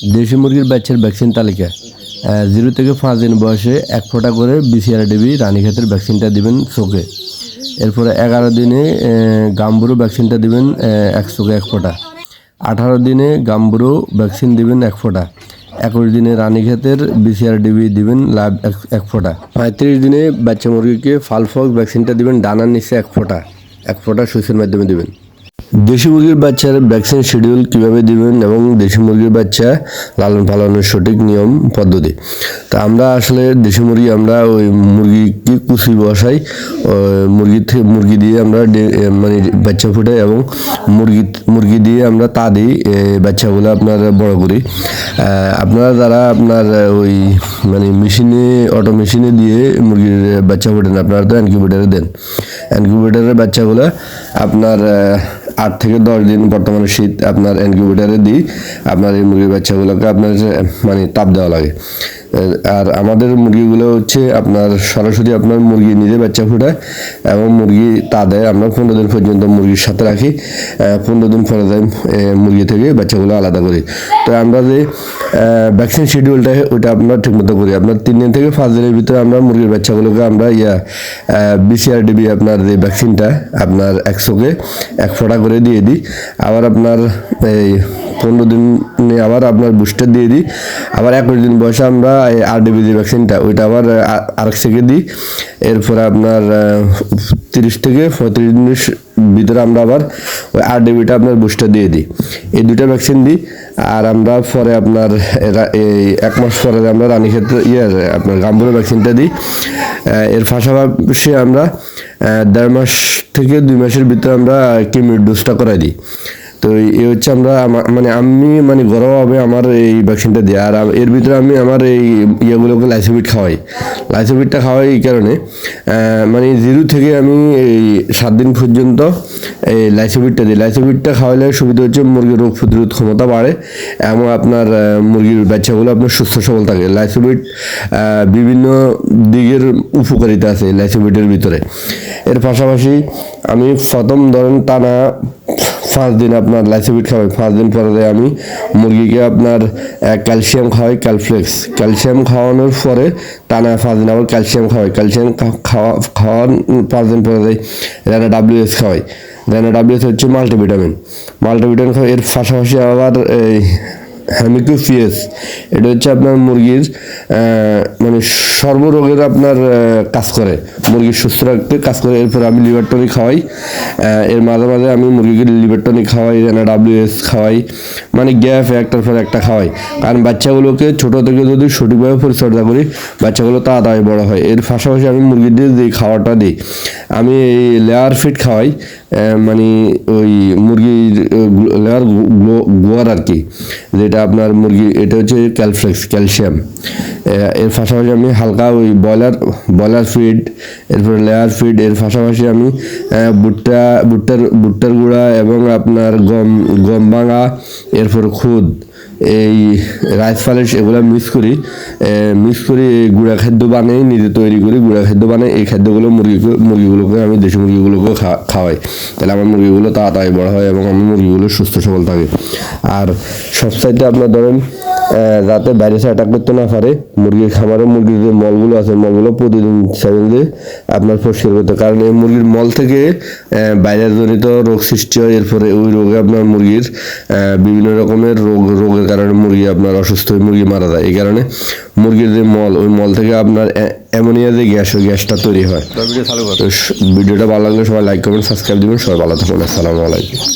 দেশি মুরগির বাচ্চার ভ্যাকসিন তালিকা। জিরো থেকে পাঁচ দিন বয়সে এক ফোঁটা করে বিসিআর ডিবি রানীক্ষেতের ভ্যাকসিনটা দিবেন চোখে। এরপরে এগারো দিনে গাম্বুরো ভ্যাকসিনটা দিবেন এক চোখে এক ফোঁটা। আঠারো দিনে গাম্বুরো ভ্যাকসিন দিবেন এক ফোঁটা। একুশ দিনে রানীক্ষেতের বিসিআর ডিবি দিবেন লাভ এক ফোঁটা। পঁয়ত্রিশ দিনে বাচ্চা মুরগিকে ফালফক্স ভ্যাকসিনটা দিবেন, ডানার নিচে এক ফোঁটা। এক ফোঁটা সুইচের মাধ্যমে দিবেন। দেশি মুরগির বাচ্চার ভ্যাকসিন শিডিউল কীভাবে দিবেন এবং দেশি মুরগির বাচ্চা লালন পালনের সঠিক নিয়ম, পদ্ধতি? তা আমরা আসলে দেশি মুরগি আমরা ওই মুরগিকে কুচি বসাই মুরগি থেকে মুরগি দিয়ে আমরা মানে বাচ্চা ফুটাই এবং মুরগি মুরগি দিয়ে আমরা তা দিই বাচ্চাগুলো আপনার বড় করি। আপনারা যারা আপনার ওই মানে মেশিনে, অটো মেশিনে দিয়ে মুরগির বাচ্চা ফোটেন, আপনারা তো অ্যানকিউবেটারে দেন। অ্যানকিউবেটারের বাচ্চাগুলো আপনার আট থেকে দশ দিন বর্তমানে শীত আপনার ইনকিউবেটারে দিই। আপনার এই মুরগির বাচ্চাগুলোকে আপনার মানে তাপ দেওয়া লাগে। আর আমাদের মুরগিগুলো হচ্ছে আপনার সরাসরি আপনার মুরগি নিজে বাচ্চা ফুটায় এবং মুরগি তা দেয় আমরা পনেরো দিন পর্যন্ত মুরগির সাথে রাখি পনেরো দিন পরে দেয় মুরগি থেকে বাচ্চাগুলো আলাদা করি। তো আমরা যে ভ্যাকসিন শিডিউলটা ওইটা আমরা ঠিকমতো করি। আপনার তিন দিন থেকে পাঁচ দিনের ভিতরে আমরা মুরগির বাচ্চাগুলোকে আমরা ইয়া বিসিআরডিবি আপনার যে ভ্যাকসিনটা আপনার একশোকে এক ফোঁটা করে দিয়ে দিই। আবার আপনার এই পনেরো দিন আবার আপনার বুস্টার দিয়ে দিই। আবার একুশ দিন বয়সে আমরা আরডিবি যে ভ্যাকসিনটা ওইটা আবার আরেক থেকে দিই। এরপরে আপনার তিরিশ থেকে পঁয়ত্রিশ ভিতরে আমরা আবার ওই আরডিবিটা আপনার বুস্টার দিয়ে দিই। এই দুইটা ভ্যাকসিন দিই, আর আমরা পরে আপনার এই এক মাস পরে আমরা রানী ক্ষেত্রে ইয়ে আপনার গাম্বুরের ভ্যাকসিনটা দিই। এর পাশাপাশি আমরা দেড় মাস থেকে দুই মাসের ভিতরে আমরা কিমির ডোজটা করাই দিই। তো এই হচ্ছে আমরা মানে আমি মানে ঘরোয়াভাবে আমার এই ভ্যাকসিনটা দিই। আর এর ভিতরে আমি আমার এই ইয়েগুলোকে লাইসোবিট খাওয়াই। লাইসোবিটটা খাওয়াই এই কারণে। মানে জিরো থেকে আমি এই সাত দিন পর্যন্ত এই লাইসোবিটটা দিই। লাইসোবিটটা খাওয়ালে সুবিধা হচ্ছে মুরগির রোগ প্রতিরোধ ক্ষমতা বাড়ে এবং আপনার মুরগির বাচ্চাগুলো আপনার সুস্থ সবল থাকে। লাইসোবিট বিভিন্ন দিকের উপকারিতা আছে এই লাইসোবিটের ভিতরে। এর পাশাপাশি আমি প্রথম ধরেন টানা পাঁচ দিন আপনার লাইসোবিট খাওয়াই, ফার্স্ট দিন পরে আমি। মুরগিকে আপনার ক্যালসিয়াম খাওয়াই ক্যালফ্লেক্স ক্যালসিয়াম খাওয়ানোর পরে টানা পাঁচ দিন আবার ক্যালসিয়াম খাওয়াই। ক্যালসিয়াম খাওয়া, খাওয়ান, পাঁচ দিন পরে দেয় রেনা ডাব্লিউএস খাওয়াই। রেনা ডাব্লিউএস হচ্ছে মাল্টিভিটামিন মাল্টিভিটামিন খাওয়াই, এর পাশাপাশি আবার এই হ্যামিকোফিয়াস এটা হচ্ছে আপনার মুরগির মানে সর্বরোগের আপনার কাজ করে। মুরগির সুস্থ রাখতে কাজ করে। এরপর আমি লিভার টনিক খাওয়াই। এর মাঝে মাঝে আমি মুরগিকে লিভার টনিক খাওয়াই ডাব্লিউএস খাওয়াই। মানে গ্যাপ, একটার পর একটা খাওয়াই। কারণ বাচ্চাগুলোকে ছোট থেকে যদি সঠিকভাবে পরিচর্যা করি, বাচ্চাগুলো তাড়াতাড়ি বড় হয়। এর পাশাপাশি আমি মুরগিদের যে খাওয়াটা দিই। আমি এই লেয়ার ফিট খাওয়াই মানে ওই মুরগির লেয়ার গোয়ার আর কি, যেটা আপনার মুরগি, এটা হচ্ছে ক্যালফ্লেক্স ক্যালসিয়াম এর পাশাপাশি আমি হালকা ওই ব্রয়লার ব্রয়লার ফিড এরপর লেয়ার ফিড এর পাশাপাশি আমি ভুট্টা, ভুট্টার ভুট্টার গুঁড়া এবং আপনার গম গম ভাঙা, এরপর খুদ। এই রাইস ফালিশ এগুলো মিক্স করি মিক্স করি গুঁড়া খাদ্য বানাই, নিজে তৈরি করি, গুঁড়া খাদ্য বানাই, এই খাদ্যগুলো মুরগি মুরগিগুলোকে, আমি দেশি মুরগিগুলোকে খাওয়াই। তাহলে আমার মুরগিগুলো তাড়াতাড়ি বড় হয় এবং আমার মুরগিগুলো সুস্থ সবল থাকে। আর সবসাইতে আপনার ধরেন যাতে ভাইরাস অ্যাটাক করতে না পারে। মুরগির খামারে মুরগির যে মলগুলো আছে মলগুলো প্রতিদিন সেভেন দিয়ে আপনার পরিষ্কার করতে কারণ এই মুরগির মল থেকে ভাইরাস জনিত রোগ সৃষ্টি হয়। এরপরে ওই রোগে আপনার মুরগির বিভিন্ন রকমের রোগ রোগের কারণে মুরগি আপনার অসুস্থ হয়ে মুরগি মারা যায়। এই কারণে মুরগির যে মল ওই মল থেকে আপনার অ্যামোনিয়া যে গ্যাস ওই গ্যাসটা তৈরি হয়। ভিডিওটা ভালো লাগলে সবাই লাইক করবেন সাবস্ক্রাইব দিবেন। সবাই ভালো থাকুন আসসালামু আলাইকুম।